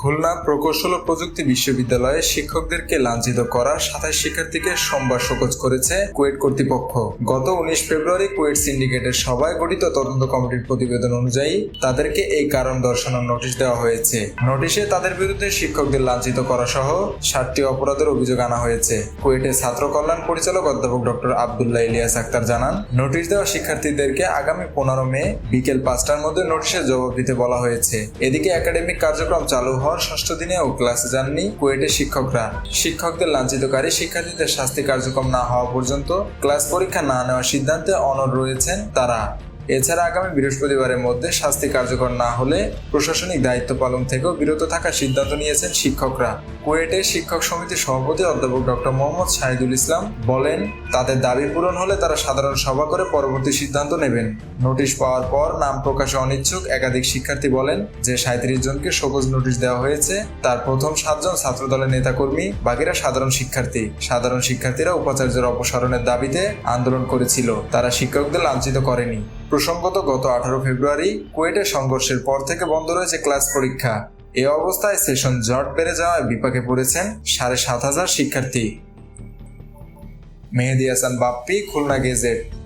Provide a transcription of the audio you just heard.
খুলনা প্রকৌশল ও প্রযুক্তি বিশ্ববিদ্যালয়ে শিক্ষকদেরকে লাঞ্ছিত করা সাতাশ শিক্ষার্থীকে সোমবার শোকজ করেছে কুয়েট কর্তৃপক্ষ। গত উনিশ ফেব্রুয়ারি কুয়েট সিন্ডিকেটের সভায় গঠিত তদন্ত কমিটির প্রতিবেদন অনুযায়ী তাদেরকে এই কারণ দর্শানোর নোটিশ দেওয়া হয়েছে। নোটিশে তাদের বিরুদ্ধে শিক্ষকদের লাঞ্ছিত করা সহ সাতটি অপরাধের অভিযোগ আনা হয়েছে। কুয়েটের ছাত্র কল্যাণ পরিচালক অধ্যাপক ডক্টর আবদুল্লাহ ইলিয়াস আক্তার জানান, নোটিশ দেওয়া শিক্ষার্থীদেরকে আগামী পনেরো মে বিকেল পাঁচটার মধ্যে নোটিশের জবাব দিতে বলা হয়েছে। এদিকে একাডেমিক কার্যক্রম চালু হওয়ার ষষ্ঠ দিনেও ক্লাসে যাননি কুয়েটের শিক্ষকরা। শিক্ষকদের লাঞ্ছিতকারী শিক্ষার্থীদের শাস্তি কার্যক্রম না হওয়া পর্যন্ত ক্লাস পরীক্ষা না নেওয়ার সিদ্ধান্তে অনড় রয়েছেন তারা। এছাড়া আগামী বৃহস্পতিবারের মধ্যে শাস্তি কার্যকর না হলে প্রশাসনিক দায়িত্ব পালন থেকেও বিরত থাকার সিদ্ধান্ত নিয়েছেন শিক্ষকরা। কুয়েটের শিক্ষক সমিতির সভাপতি অধ্যাপক ডক্টর মোহাম্মদ শাহিদুল ইসলাম বলেন, তাদের দাবি পূরণ হলে তারা সাধারণ সভা করে পরবর্তী সিদ্ধান্ত নেবেন। নোটিশ পাওয়ার পর নাম প্রকাশে অনিচ্ছুক একাধিক শিক্ষার্থী বলেন যে সাঁত্রিশ জনকে সবুজ নোটিশ দেওয়া হয়েছে, তার প্রথম সাতজন ছাত্রদলের নেতাকর্মী, বাকিরা সাধারণ শিক্ষার্থী। সাধারণ শিক্ষার্থীরা উপাচার্যের অপসারণের দাবিতে আন্দোলন করেছিল, তারা শিক্ষকদের লাঞ্ছিত করেনি। প্রসঙ্গত, গত আঠারো ফেব্রুয়ারি কুয়েটের সংঘর্ষের পর থেকে বন্ধ রয়েছে ক্লাস পরীক্ষা। এ অবস্থায় সেশন জট বেড়ে যাওয়ায় বিপাকে পড়েছেন সাড়ে সাত হাজার শিক্ষার্থী। মেহেদি হাসান বাপ্পি, খুলনা গেজেট।